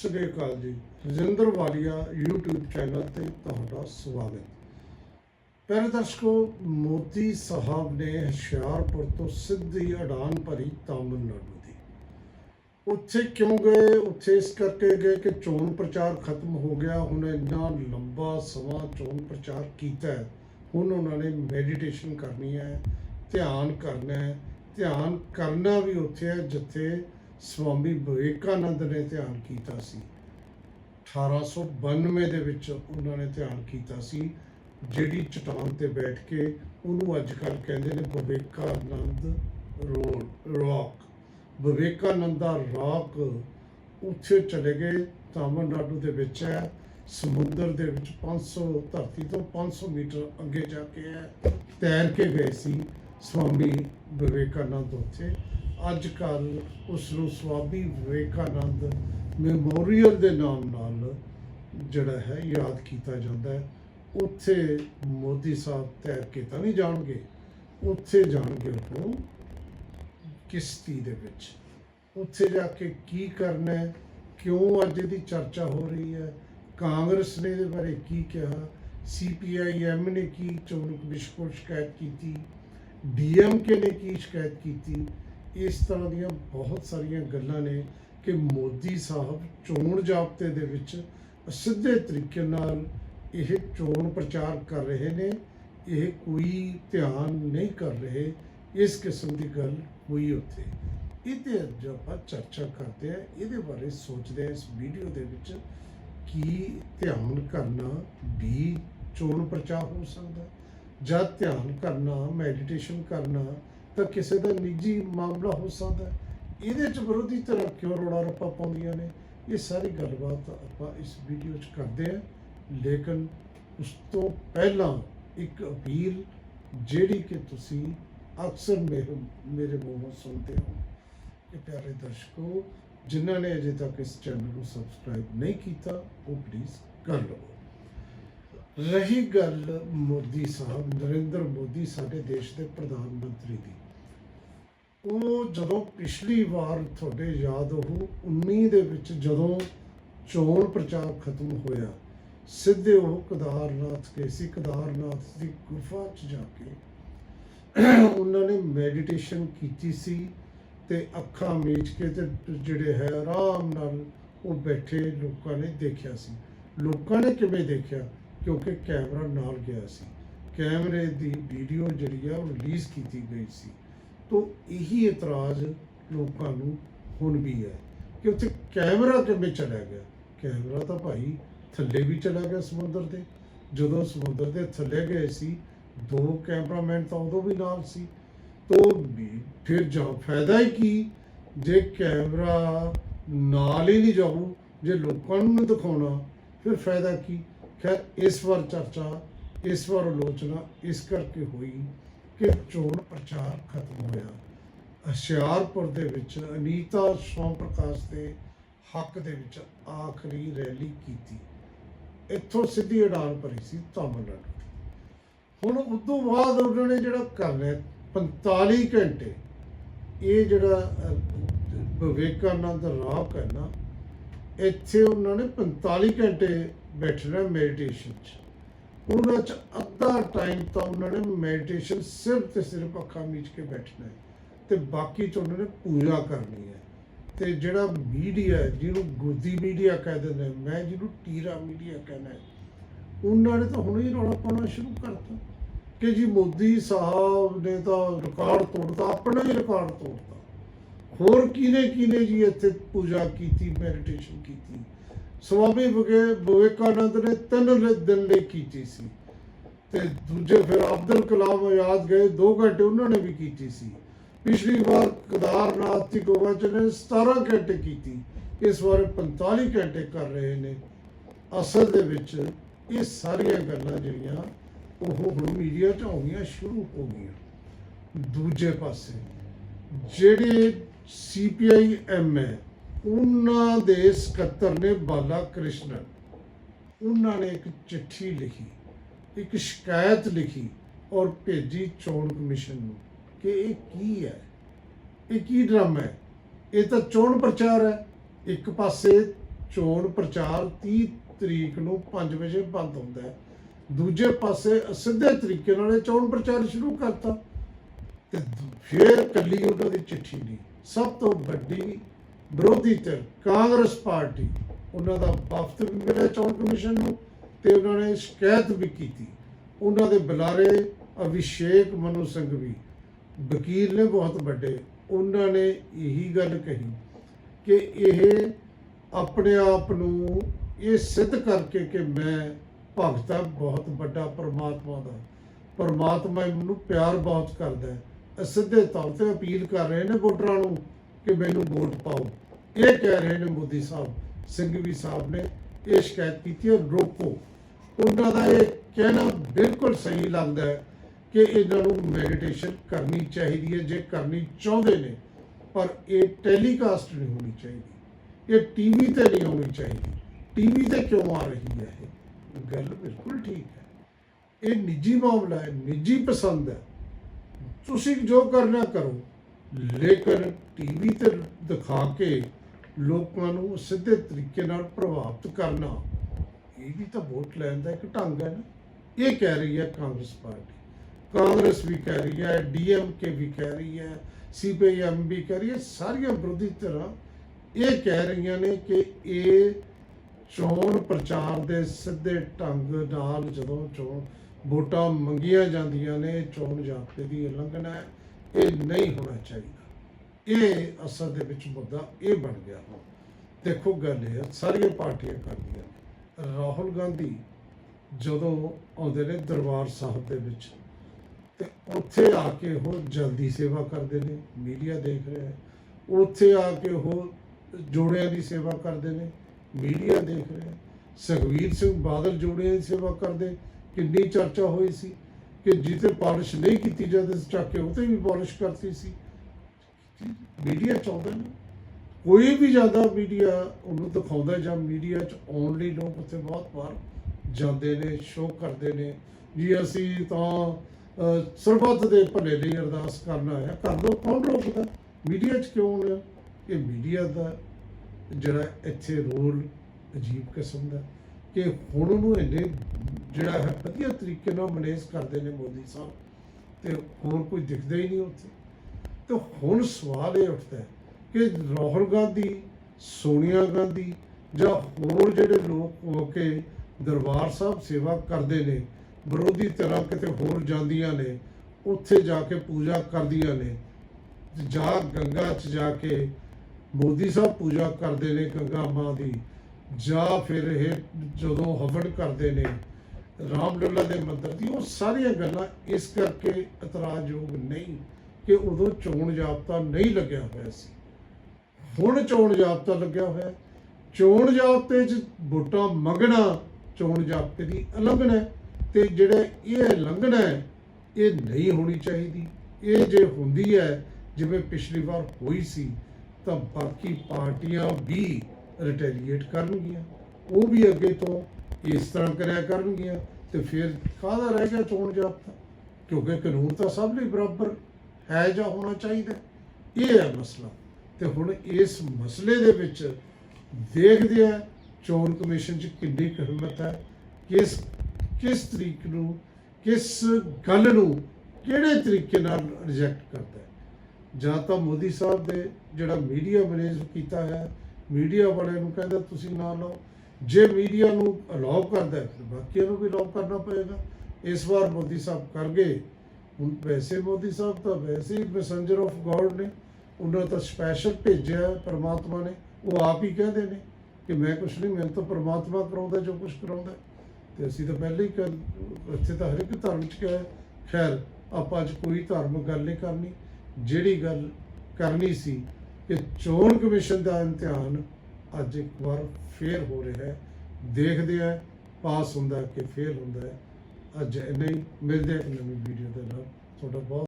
ਸਤਿ ਸ੍ਰੀ ਅਕਾਲ ਜੀ। ਰਜਿੰਦਰ ਵਾਲੀਆ YouTube channel ਤੇ ਤੁਹਾਡਾ ਸਵਾਗਤ। ਪਿਆਰੇ ਦਰਸ਼ਕੋ, ਮੋਦੀ ਸਾਹਿਬ ਨੇ ਹੁਸ਼ਿਆਰਪੁਰ ਤੋਂ ਸਿੱਧੀ ਉਡਾਨ ਭਰੀ ਤਾਮਿਲਨਾਡੂ ਦੀ। ਉੱਥੇ ਕਿਉਂ ਗਏ? ਉੱਥੇ ਇਸ ਕਰਕੇ ਗਏ ਕਿ ਚੋਣ ਪ੍ਰਚਾਰ ਖਤਮ ਹੋ ਗਿਆ। ਹੁਣ ਇੰਨਾ ਲੰਬਾ ਸਮਾਂ ਚੋਣ ਪ੍ਰਚਾਰ ਕੀਤਾ ਹੈ। ਹੁਣ ਉਹਨਾਂ ਨੇ ਮੈਡੀਟੇਸ਼ਨ ਕਰਨੀ ਹੈ, ਧਿਆਨ ਕਰਨਾ ਹੈ। ਧਿਆਨ ਕਰਨਾ ਵੀ ਉੱਥੇ ਹੈ, ਜਿੱਥੇ ਸਵਾਮੀ ਵਿਵੇਕਾਨੰਦ ਨੇ ਧਿਆਨ ਕੀਤਾ ਸੀ। 1892 ਦੇ ਵਿੱਚ ਉਹਨਾਂ ਨੇ ਧਿਆਨ ਕੀਤਾ ਸੀ, ਜਿਹੜੀ ਚਟਾਨ ਤੇ ਬੈਠ ਕੇ ਉਹਨੂੰ ਅੱਜ ਕੱਲ੍ਹ ਕਹਿੰਦੇ ਨੇ ਵਿਵੇਕਾਨੰਦ ਰੋਡ, ਰੌਕ। ਵਿਵੇਕਾਨੰਦ ਦਾ ਰੌਕ ਉੱਥੇ ਚਲੇ ਗਏ, ਤਾਮਿਲਨਾਡੂ ਦੇ ਵਿੱਚ ਹੈ, ਸਮੁੰਦਰ ਦੇ ਵਿੱਚ 500 ਧਰਤੀ ਤੋਂ 500 ਮੀਟਰ ਅੱਗੇ ਜਾ ਕੇ ਹੈ, ਤੈਰ ਕੇ ਗਏ ਸੀ ਸਵਾਮੀ ਵਿਵੇਕਾਨੰਦ ਉੱਥੇ। ਅੱਜ ਕੱਲ ਉਸ ਨੂੰ ਸਵਾਮੀ ਵਿਵੇਕਾਨੰਦ ਮੈਮੋਰੀਅਲ ਦੇ ਨਾਮ ਨਾਲ ਜਿਹੜਾ ਹੈ ਯਾਦ ਕੀਤਾ ਜਾਂਦਾ ਹੈ। ਉੱਥੇ ਮੋਦੀ ਸਾਹਿਬ ਤੈਰ ਕੇ ਤਾਂ ਨਹੀਂ ਜਾਣਗੇ, ਉੱਥੇ ਜਾਣਗੇ ਉਹ ਕਿਸ਼ਤੀ ਦੇ ਵਿੱਚ। ਉੱਥੇ ਜਾ ਕੇ ਕੀ ਕਰਨਾ ਹੈ, ਕਿਉਂ ਅੱਜ ਇਹਦੀ ਚਰਚਾ ਹੋ ਰਹੀ ਹੈ, ਕਾਂਗਰਸ ਨੇ ਇਹਦੇ ਬਾਰੇ ਕੀ ਕਿਹਾ ਸੀਪੀਆਈਐਮ ਨੇ ਕੀ ਚੋਣ ਕਮਿਸ਼ਨ ਕੋਲ ਸ਼ਿਕਾਇਤ ਕੀਤੀ ਡੀਐਮਕੇ ਨੇ ਕੀ ਸ਼ਿਕਾਇਤ ਕੀਤੀ ਇਸ ਤਰ੍ਹਾਂ ਦੀਆਂ ਬਹੁਤ ਸਾਰੀਆਂ ਗੱਲਾਂ ਨੇ ਕਿ ਮੋਦੀ ਸਾਹਿਬ ਚੋਣ ਜਾਬਤੇ ਦੇ ਵਿੱਚ ਸਿੱਧੇ ਤਰੀਕੇ ਨਾਲ ਇਹ ਚੋਣ ਪ੍ਰਚਾਰ ਕਰ ਰਹੇ ਨੇ, ਇਹ ਕੋਈ ਧਿਆਨ ਨਹੀਂ ਕਰ ਰਹੇ, ਇਸ ਕਿਸਮ ਦੀ ਗੱਲ ਹੋਈ ਉੱਥੇ। ਇਹਦੇ ਅੱਜ ਆਪਾਂ ਚਰਚਾ ਕਰਦੇ ਆ ਇਹਦੇ ਬਾਰੇ ਸੋਚਦੇ ਆ ਇਸ ਵੀਡੀਓ ਦੇ ਵਿੱਚ ਕੀ ਧਿਆਨ ਕਰਨਾ ਵੀ ਚੋਣ ਪ੍ਰਚਾਰ ਹੋ ਸਕਦਾ, ਜਾਂ ਧਿਆਨ ਕਰਨਾ ਮੈਡੀਟੇਸ਼ਨ ਕਰਨਾ ਤਾਂ ਕਿਸੇ ਦਾ ਨਿੱਜੀ ਮਾਮਲਾ ਹੋ ਸਕਦਾ ਇਹਦੇ ਚ ਵਿਰੋਧੀ ਧਿਰਾਂ ਕਿਉਂ ਰੋੜਾ ਰੱਪਾ ਪਾਉਂਦੀਆਂ ਨੇ? ਇਹ ਸਾਰੀ ਗੱਲਬਾਤ ਆਪਾਂ ਇਸ ਵੀਡੀਓ 'ਚ ਕਰਦੇ ਆ ਲੇਕਿਨ ਉਸ ਤੋਂ ਪਹਿਲਾਂ ਇੱਕ ਅਪੀਲ, ਜਿਹੜੀ ਕਿ ਤੁਸੀਂ ਅਕਸਰ ਮੇਰੇ ਮੇਰੇ ਮੂੰਹੋਂ ਸੁਣਦੇ ਹੋ। ਕਿ ਪਿਆਰੇ ਦਰਸ਼ਕੋ, ਜਿਨ੍ਹਾਂ ਨੇ ਅਜੇ ਤੱਕ ਇਸ ਚੈਨਲ ਨੂੰ ਸਬਸਕ੍ਰਾਈਬ ਨਹੀਂ ਕੀਤਾ, ਉਹ ਪਲੀਜ਼ ਕਰ ਲਵੋ। ਰਹੀ ਗੱਲ ਮੋਦੀ ਸਾਹਿਬ, ਨਰਿੰਦਰ ਮੋਦੀ ਸਾਡੇ ਦੇਸ਼ ਦੇ ਪ੍ਰਧਾਨ ਮੰਤਰੀ ਦੀ। ਉਹ ਜਦੋਂ ਪਿਛਲੀ ਵਾਰ ਤੁਹਾਡੇ ਯਾਦ ਹੋ 19 ਦੇ ਵਿੱਚ ਜਦੋਂ ਚੋਣ ਪ੍ਰਚਾਰ ਖਤਮ ਹੋਇਆ, ਸਿੱਧੇ ਉਹ ਕਦਾਰਨਾਥ ਗਏ ਸੀ, ਕਦਾਰਨਾਥ ਦੀ ਗੁਫਾ 'ਚ ਜਾ ਕੇ ਉਹਨਾਂ ਨੇ ਮੈਡੀਟੇਸ਼ਨ ਕੀਤੀ ਸੀ ਤੇ ਅੱਖਾਂ ਮੀਚ ਕੇ ਤੇ ਜਿਹੜੇ ਹੈ ਆਰਾਮ ਨਾਲ ਉਹ ਬੈਠੇ ਲੋਕਾਂ ਨੇ ਦੇਖਿਆ ਸੀ। ਲੋਕਾਂ ਨੇ ਕਿਵੇਂ ਦੇਖਿਆ? ਕਿਉਂਕਿ ਕੈਮਰਾ ਨਾਲ ਗਿਆ ਸੀ। ਕੈਮਰੇ ਦੀ ਵੀਡੀਓ ਜਿਹੜੀ ਆ ਉਹ ਰਿਲੀਜ਼ ਕੀਤੀ ਗਈ ਸੀ। ਤੋਂ ਇਹੀ ਇਤਰਾਜ਼ ਲੋਕਾਂ ਨੂੰ ਹੁਣ ਵੀ ਹੈ ਕਿ ਉੱਥੇ ਕੈਮਰਾ ਕਿਵੇਂ ਚਲਾ ਗਿਆ? ਕੈਮਰਾ ਤਾਂ ਭਾਈ ਥੱਲੇ ਵੀ ਚਲਾ ਗਿਆ ਸਮੁੰਦਰ ਦੇ ਜਦੋਂ ਸਮੁੰਦਰ ਦੇ ਥੱਲੇ ਗਏ ਸੀ, ਦੋ ਕੈਮਰਾਮੈਨ ਤਾਂ ਉਦੋਂ ਵੀ ਨਾਲ ਸੀ। ਤੋ ਵੀ ਫਿਰ ਜਾ ਫਾਇਦਾ ਹੀ ਕੀ? ਜੇ ਕੈਮਰਾ ਨਾਲ ਹੀ ਨਹੀਂ ਜਾਊ, ਜੇ ਲੋਕਾਂ ਨੂੰ ਦਿਖਾਉਣਾ, ਫਿਰ ਫਾਇਦਾ ਕੀ? ਖੈਰ, ਇਸ ਵਾਰ ਚਰਚਾ, ਇਸ ਵਾਰ ਆਲੋਚਨਾ ਇਸ ਕਰਕੇ ਹੋਈ ਕਿ ਚੋਣ ਪ੍ਰਚਾਰ ਖਤਮ ਹੋਇਆ। ਹੁਸ਼ਿਆਰਪੁਰ ਦੇ ਵਿੱਚ ਅਨੀਤਾ ਸੋਮ ਪ੍ਰਕਾਸ਼ ਦੇ ਹੱਕ ਦੇ ਵਿੱਚ ਆਖਰੀ ਰੈਲੀ ਕੀਤੀ। ਇੱਥੋਂ ਸਿੱਧੀ ਉਡਾਨ ਭਰੀ ਸੀ ਤਾਮਿਲਨਾਡੂ ਹੁਣ ਉਦੋਂ ਬਾਅਦ ਉਹਨਾਂ ਨੇ ਜਿਹੜਾ ਕਰ ਲਿਆ 45 ਘੰਟੇ, ਇਹ ਜਿਹੜਾ ਵਿਵੇਕਾਨੰਦ ਰਾਕ ਹੈ ਨਾ, ਇੱਥੇ ਉਹਨਾਂ ਨੇ 45 ਘੰਟੇ ਬੈਠਣਾ ਮੈਡੀਟੇਸ਼ਨ 'ਚ। ਉਹਨਾਂ 'ਚ ਅੱਧਾ ਟਾਈਮ ਤਾਂ ਉਹਨਾਂ ਨੇ ਮੈਡੀਟੇਸ਼ਨ ਸਿਰਫ ਤੇ ਸਿਰਫ ਅੱਖਾਂ ਮੀਚ ਕੇ ਬੈਠਣਾ ਹੈ ਤੇ ਬਾਕੀ 'ਚ ਉਹਨਾਂ ਨੇ ਪੂਜਾ ਕਰਨੀ ਹੈ। ਤੇ ਜਿਹੜਾ ਮੀਡੀਆ ਜਿਹਨੂੰ ਗੁਰਦੀ ਮੀਡੀਆ ਕਹਿ ਦਿੰਦੇ ਨੇ, ਮੈਂ ਜਿਹਨੂੰ ਟੀਰਾ ਮੀਡੀਆ ਕਹਿੰਦਾ ਉਹਨਾਂ ਨੇ ਤਾਂ ਹੁਣੇ ਹੀ ਰੌਲਾ ਪਾਉਣਾ ਸ਼ੁਰੂ ਕਰਤਾ ਕਿ ਜੀ ਮੋਦੀ ਸਾਹਿਬ ਨੇ ਤਾਂ ਰਿਕਾਰਡ ਤੋੜਤਾ ਆਪਣਾ ਹੀ ਰਿਕਾਰਡ ਤੋੜਤਾ। ਹੋਰ ਕਿਨੇ ਕਿਨੇ ਜੀ ਇੱਥੇ ਪੂਜਾ ਕੀਤੀ ਮੈਡੀਟੇਸ਼ਨ ਕੀਤੀ? ਸਵਾਮੀ ਵਿਵੇ ਵਿਵੇਕਾਨੰਦ ਨੇ ਤਿੰਨ ਦਿਨ ਲਈ ਕੀਤੀ ਸੀ। ਤੇ ਦੂਜੇ ਫਿਰ ਅਬਦੁਲ ਕਲਾਮ ਆਜ਼ਾਦ ਗਏ 2 ਘੰਟੇ ਉਹਨਾਂ ਨੇ ਵੀ ਕੀਤੀ ਸੀ। ਪਿਛਲੀ ਵਾਰ ਕਦਾਰਨਾਥ ਦੀ ਗੋਵਾ ਚ ਨੇ 17 ਘੰਟੇ ਕੀਤੀ। ਇਸ ਵਾਰ 45 ਘੰਟੇ ਕਰ ਰਹੇ ਨੇ। ਅਸਲ ਦੇ ਵਿੱਚ ਇਹ ਸਾਰੀਆਂ ਗੱਲਾਂ ਜਿਹੜੀਆਂ, ਉਹ ਹੁਣ ਮੀਡੀਆ 'ਚ ਆਉਣੀਆਂ ਸ਼ੁਰੂ ਹੋ ਗਈਆਂ। ਦੂਜੇ ਪਾਸੇ, ਜਿਹੜੇ ਸੀਪੀਆਈ ਐਮ ਹੈ ਉਹਨਾਂ ਦੇ ਸਕੱਤਰ ਨੇ ਬਾਲਾ ਕ੍ਰਿਸ਼ਨਨ। ਉਹਨਾਂ ਨੇ ਇੱਕ ਚਿੱਠੀ ਲਿਖੀ, ਇੱਕ ਸ਼ਿਕਾਇਤ ਲਿਖੀ ਔਰ ਭੇਜੀ ਚੋਣ ਕਮਿਸ਼ਨ ਨੂੰ ਕਿ ਇਹ ਕੀ ਹੈ? ਇਹ ਕੀ ਡਰਾਮਾ ਹੈ? ਇਹ ਤਾਂ ਚੋਣ ਪ੍ਰਚਾਰ ਹੈ। ਇੱਕ ਪਾਸੇ ਚੋਣ ਪ੍ਰਚਾਰ 30 ਤਰੀਕ ਨੂੰ 5 ਵਜੇ ਬੰਦ ਹੁੰਦਾ ਹੈ। ਦੂਜੇ ਪਾਸੇ ਸਿੱਧੇ ਤਰੀਕੇ ਨਾਲ ਇਹ ਚੋਣ ਪ੍ਰਚਾਰ ਸ਼ੁਰੂ ਕਰਤਾ। ਤੇ ਫਿਰ ਕੱਲੀ ਉਹਨਾਂ ਦੀ ਚਿੱਠੀ ਨਹੀਂ, ਸਭ ਤੋਂ ਵੱਡੀ ਵਿਰੋਧੀ ਧਿਰ, ਕਾਂਗਰਸ ਪਾਰਟੀ, ਉਹਨਾਂ ਦਾ ਵਫਦ ਵੀ ਮਿਲਿਆ ਚੋਣ ਕਮਿਸ਼ਨ ਨੂੰ ਤੇ ਉਹਨਾਂ ਨੇ ਸ਼ਿਕਾਇਤ ਵੀ ਕੀਤੀ। ਉਹਨਾਂ ਦੇ ਬੁਲਾਰੇ ਅਭਿਸ਼ੇਕ ਮਨੂ ਸੰਘਵੀ ਵਕੀਲ ਨੇ, ਬਹੁਤ ਵੱਡੇ, ਉਹਨਾਂ ਨੇ ਇਹੀ ਗੱਲ ਕਹੀ ਕਿ ਇਹ ਆਪਣੇ ਆਪ ਨੂੰ ਇਹ ਸਿੱਧ ਕਰਕੇ ਕਿ ਮੈਂ ਭਗਤ ਬਹੁਤ ਵੱਡਾ ਪਰਮਾਤਮਾ ਦਾ। ਪਰਮਾਤਮਾ ਮੈਨੂੰ ਪਿਆਰ ਬਹੁਤ ਕਰਦਾ ਹੈ। ਸਿੱਧੇ ਤੌਰ ਤੇ ਅਪੀਲ ਕਰ ਰਹੇ ਨੇ ਵੋਟਰਾਂ ਨੂੰ ਕਿ ਮੈਨੂੰ ਵੋਟ ਪਾਓ। ਇਹ ਕਹਿ ਰਹੇ ਨੇ ਮੋਦੀ ਸਾਹਿਬ ਸਿੰਘਵੀ ਸਾਹਿਬ ਨੇ ਇਹ ਸ਼ਿਕਾਇਤ ਕੀਤੀ ਹੈ, ਰੋਕੋ। ਉਹਨਾਂ ਦਾ ਇਹ ਕਹਿਣਾ ਬਿਲਕੁਲ ਸਹੀ ਲੱਗਦਾ ਹੈ ਕਿ ਇਹਨਾਂ ਨੂੰ ਮੈਡੀਟੇਸ਼ਨ ਕਰਨੀ ਚਾਹੀਦੀ ਹੈ, ਜੇ ਕਰਨੀ ਚਾਹੁੰਦੇ ਨੇ, ਪਰ ਇਹ ਟੈਲੀਕਾਸਟ ਨਹੀਂ ਹੋਣੀ ਚਾਹੀਦੀ। ਇਹ ਟੀਵੀ ਤੇ ਨਹੀਂ ਹੋਣੀ ਚਾਹੀਦੀ। ਟੀਵੀ ਤੇ ਕਿਉਂ ਆ ਰਹੀ ਹੈ ਇਹ? ਗੱਲ ਬਿਲਕੁਲ ਠੀਕ ਹੈ। ਇਹ ਨਿੱਜੀ ਮਾਮਲਾ ਹੈ, ਨਿੱਜੀ ਪਸੰਦ ਹੈ। ਤੁਸੀਂ ਜੋ ਕਰਨਾ ਕਰੋ। ਲੇਕਿਨ ਟੀਵੀ ਤੇ ਦਿਖਾ ਕੇ ਲੋਕਾਂ ਨੂੰ ਸਿੱਧੇ ਤਰੀਕੇ ਨਾਲ ਪ੍ਰਭਾਵਿਤ ਕਰਨਾ, ਇਹ ਵੀ ਤਾਂ ਵੋਟ ਲੈਣ ਦਾ ਇੱਕ ਢੰਗ ਹੈ ਨਾ। ਇਹ ਕਹਿ ਰਹੀ ਹੈ ਕਾਂਗਰਸ ਪਾਰਟੀ। ਕਾਂਗਰਸ ਵੀ ਕਹਿ ਰਹੀ ਹੈ ਡੀਐਮਕੇ ਵੀ ਕਹਿ ਰਹੀ ਹੈ ਸੀਪੀਐਮ ਵੀ ਕਹਿ ਰਹੀ ਹੈ, ਸਾਰੀਆਂ ਵਿਰੋਧੀ ਧਿਰਾਂ ਇਹ ਕਹਿ ਰਹੀਆਂ ਨੇ ਕਿ ਇਹ ਚੋਣ ਪ੍ਰਚਾਰ ਦੇ ਸਿੱਧੇ ਢੰਗ ਨਾਲ ਜਦੋਂ ਚੋਣ ਵੋਟਾਂ ਮੰਗੀਆਂ ਜਾਂਦੀਆਂ ਨੇ, ਚੋਣ ਜ਼ਾਬਤੇ ਦੀ ਉਲੰਘਣਾ ਹੈ ਇਹ ਨਹੀਂ ਹੋਣਾ ਚਾਹੀਦਾ। ਇਹ ਅਸਲ ਦੇ ਵਿੱਚ ਮੁੱਦਾ ਇਹ ਬਣ ਗਿਆ ਹੁਣ। ਦੇਖੋ ਗੱਲ ਇਹ ਹੈ, ਸਾਰੀਆਂ ਪਾਰਟੀਆਂ ਕਰਦੀਆਂ ਨੇ। ਰਾਹੁਲ ਗਾਂਧੀ ਜਦੋਂ ਆਉਂਦੇ ਨੇ ਦਰਬਾਰ ਸਾਹਿਬ ਦੇ ਵਿੱਚ ਤੇ ਉੱਥੇ ਆ ਕੇ ਉਹ ਜਲਦੀ ਸੇਵਾ ਕਰਦੇ ਨੇ ਮੀਡੀਆ ਦੇਖ ਰਿਹਾ ਹੈ। ਉੱਥੇ ਆ ਕੇ ਉਹ ਜੋੜਿਆਂ ਦੀ ਸੇਵਾ ਕਰਦੇ ਨੇ ਮੀਡੀਆ ਦੇਖ ਰਿਹਾ ਹੈ। ਸੁਖਬੀਰ ਸਿੰਘ ਬਾਦਲ ਜੋੜਿਆਂ ਦੀ ਸੇਵਾ ਕਰਦੇ ਕਿੰਨੀ ਚਰਚਾ ਹੋਈ ਸੀ। ਕਿ ਜਿੱਤੇ ਪਾਲਿਸ਼ ਨਹੀਂ ਕੀਤੀ ਜਾਂਦੀ ਸੀ, ਚੱਕ ਕੇ ਉਤੇ ਵੀ ਪਾਲਿਸ਼ ਕਰਤੀ ਸੀ। ਮੀਡੀਆ ਚਾਹੁੰਦਾ ਨਾ ਕੋਈ ਵੀ ਜ਼ਿਆਦਾ ਮੀਡੀਆ ਉਹਨੂੰ ਦਿਖਾਉਂਦਾ ਜਾਂ ਮੀਡੀਆ 'ਚ ਆਉਣ ਲਈ ਲੋਕ ਉੱਥੇ ਬਹੁਤ ਵਾਰ ਜਾਂਦੇ ਨੇ ਸ਼ੋਅ ਕਰਦੇ ਨੇ ਜੀ ਅਸੀਂ ਤਾਂ ਸਰਬੱਤ ਦੇ ਭਲੇ ਲਈ ਅਰਦਾਸ ਕਰਨਾ ਹੈ। ਕਰ ਲਓ ਕੌਣ ਰੋਕਦਾ? ਮੀਡੀਆ 'ਚ ਕਿਉਂ ਆਉਣਾ ਇਹ ਮੀਡੀਆ ਦਾ ਜਿਹੜਾ ਇੱਥੇ ਰੋਲ ਅਜੀਬ ਕਿਸਮ ਦਾ ਕਿ ਹੁਣ ਉਹਨੂੰ ਇੰਨੇ ਜਿਹੜਾ ਹੈ ਵਧੀਆ ਤਰੀਕੇ ਨਾਲ ਮੈਨੇਜ ਕਰਦੇ ਨੇ ਮੋਦੀ ਸਾਹਿਬ, ਤੇ ਹੋਰ ਕੋਈ ਦਿਖਦਾ ਹੀ ਨਹੀਂ ਉੱਥੇ। ਤੇ ਹੁਣ ਸਵਾਲ ਇਹ ਉੱਠਦਾ ਕਿ ਰਾਹੁਲ ਗਾਂਧੀ, ਸੋਨੀਆ ਗਾਂਧੀ ਜਾਂ ਹੋਰ ਜਿਹੜੇ ਲੋਕ ਹੋ ਕੇ ਦਰਬਾਰ ਸਾਹਿਬ ਸੇਵਾ ਕਰਦੇ ਨੇ, ਵਿਰੋਧੀ ਤਰ੍ਹਾਂ ਕਿਤੇ ਹੋਰ ਜਾਂਦੀਆਂ ਨੇ, ਉੱਥੇ ਜਾ ਕੇ ਪੂਜਾ ਕਰਦੀਆਂ ਨੇ, ਜਾ ਗੰਗਾ 'ਚ ਜਾ ਕੇ ਮੋਦੀ ਸਾਹਿਬ ਪੂਜਾ ਕਰਦੇ ਨੇ ਗੰਗਾ ਮਾਂ ਦੀ ਜਾਂ ਫਿਰ ਇਹ ਜਦੋਂ ਹਵਨ ਕਰਦੇ ਨੇ, ਰਾਮਲੱਲਾ ਦੇ ਮੰਦਰ ਦੀ ਉਹ ਸਾਰੀਆਂ ਗੱਲਾਂ ਇਸ ਕਰਕੇ ਇਤਰਾਜ਼ਯੋਗ ਨਹੀਂ ਕਿ ਉਦੋਂ ਚੋਣ ਜਾਬਤਾ ਨਹੀਂ ਲੱਗਿਆ ਹੋਇਆ ਸੀ। ਹੁਣ ਚੋਣ ਜਾਬਤਾ ਲੱਗਿਆ ਹੋਇਆ ਚੋਣ ਜਾਬਤੇ 'ਚ ਵੋਟਾਂ ਮੰਗਣਾ ਚੋਣ ਜਾਬਤੇ ਦੀ ਉਲੰਘਣਾ ਹੈ ਤੇ ਜਿਹੜੇ ਇਹ ਉਲੰਘਣਾ ਹੈ, ਇਹ ਨਹੀਂ ਹੋਣੀ ਚਾਹੀਦੀ। ਇਹ ਜੇ ਹੁੰਦੀ ਹੈ, ਜਿਵੇਂ ਪਿਛਲੀ ਵਾਰ ਹੋਈ ਸੀ, ਤਾਂ ਬਾਕੀ ਪਾਰਟੀਆਂ ਵੀ ਰਿਟੈਲੀਏਟ ਕਰਨਗੀਆਂ। ਉਹ ਵੀ ਅੱਗੇ ਤੋਂ ਇਸ ਤਰ੍ਹਾਂ ਕਰਿਆ ਕਰਨਗੀਆਂ ਤੇ ਫਿਰ ਕਾਹਦਾ ਰਹਿ ਗਿਆ ਚੋਣ ਜਾਬਤਾ? ਕਿਉਂਕਿ ਕਾਨੂੰਨ ਤਾਂ ਸਭ ਲਈ ਬਰਾਬਰ ਹੈ ਜਾਂ ਹੋਣਾ ਚਾਹੀਦਾ। ਇਹ ਹੈ ਮਸਲਾ। ਤੇ ਹੁਣ ਇਸ ਮਸਲੇ ਦੇ ਵਿੱਚ ਦੇਖਦੇ ਆ ਚੋਣ ਕਮਿਸ਼ਨ 'ਚ ਕਿੰਨੀ ਕੁ ਹਿੰਮਤ ਹੈ, ਕਿਸ ਕਿਸ ਤਰੀਕ ਨੂੰ, ਕਿਸ ਗੱਲ ਨੂੰ ਕਿਹੜੇ ਤਰੀਕੇ ਨਾਲ ਰਿਜੈਕਟ ਕਰਦਾ ਹੈ। ਜਾਂ ਤਾਂ ਮੋਦੀ ਸਾਹਿਬ ਦੇ ਜਿਹੜਾ ਮੀਡੀਆ ਮੈਨੇਜ ਕੀਤਾ ਹੈ ਮੀਡੀਆ ਵਾਲਿਆਂ ਨੂੰ ਕਹਿੰਦਾ ਤੁਸੀਂ ਨਾ ਲਓ। ਜੇ ਮੀਡੀਆ ਨੂੰ ਅਲਾਉ ਕਰਦਾ ਫਿਰ ਬਾਕੀਆਂ ਨੂੰ ਵੀ ਅਲਾਉ ਕਰਨਾ ਪਏਗਾ। ਇਸ ਵਾਰ ਮੋਦੀ ਸਾਹਿਬ ਕਰ ਗਏ। ਹੁਣ ਵੈਸੇ ਮੋਦੀ ਸਾਹਿਬ ਤਾਂ ਵੈਸੇ ਹੀ ਮੈਸੇਂਜਰ ਆਫ ਗੋਡ ਨੇ। ਉਹਨਾਂ ਤਾਂ ਸਪੈਸ਼ਲ ਭੇਜਿਆ ਪਰਮਾਤਮਾ ਨੇ। ਉਹ ਆਪ ਹੀ ਕਹਿੰਦੇ ਨੇ ਕਿ ਮੈਂ ਕੁਛ ਨਹੀਂ, ਮੈਨੂੰ ਤਾਂ ਪਰਮਾਤਮਾ ਕਰਾਉਂਦਾ ਜੋ ਕੁਛ ਕਰਾਉਂਦਾ ਤੇ ਅਸੀਂ ਤਾਂ ਪਹਿਲੇ ਹੀ ਕਰ- ਇੱਥੇ ਤਾਂ ਹਰ ਇੱਕ ਧਰਮ ਚ ਕਿਹਾ, ਖੈਰ, ਆਪਾਂ ਅੱਜ ਕੋਈ ਧਾਰਮਿਕ ਗੱਲ ਨਹੀਂ ਕਰਨੀ। ਜਿਹੜੀ ਗੱਲ ਕਰਨੀ ਸੀ ਕਿ ਚੋਣ ਕਮਿਸ਼ਨ ਦਾ ਇਮਤਿਹਾਨ ਅੱਜ ਇੱਕ ਵਾਰ ਫੇਰ ਹੋ ਰਿਹਾ ਹੈ। ਦੇਖਦੇ ਆ ਪਾਸ ਹੁੰਦਾ ਕਿ ਫੇਲ ਹੁੰਦਾ ਹੈ। ਅੱਜ ਨਹੀਂ ਮਿਲਦੇ ਹਾਂ ਇੱਕ ਨਵੀਂ ਵੀਡੀਓ ਦੇ ਨਾਲ। ਤੁਹਾਡਾ ਬਹੁਤ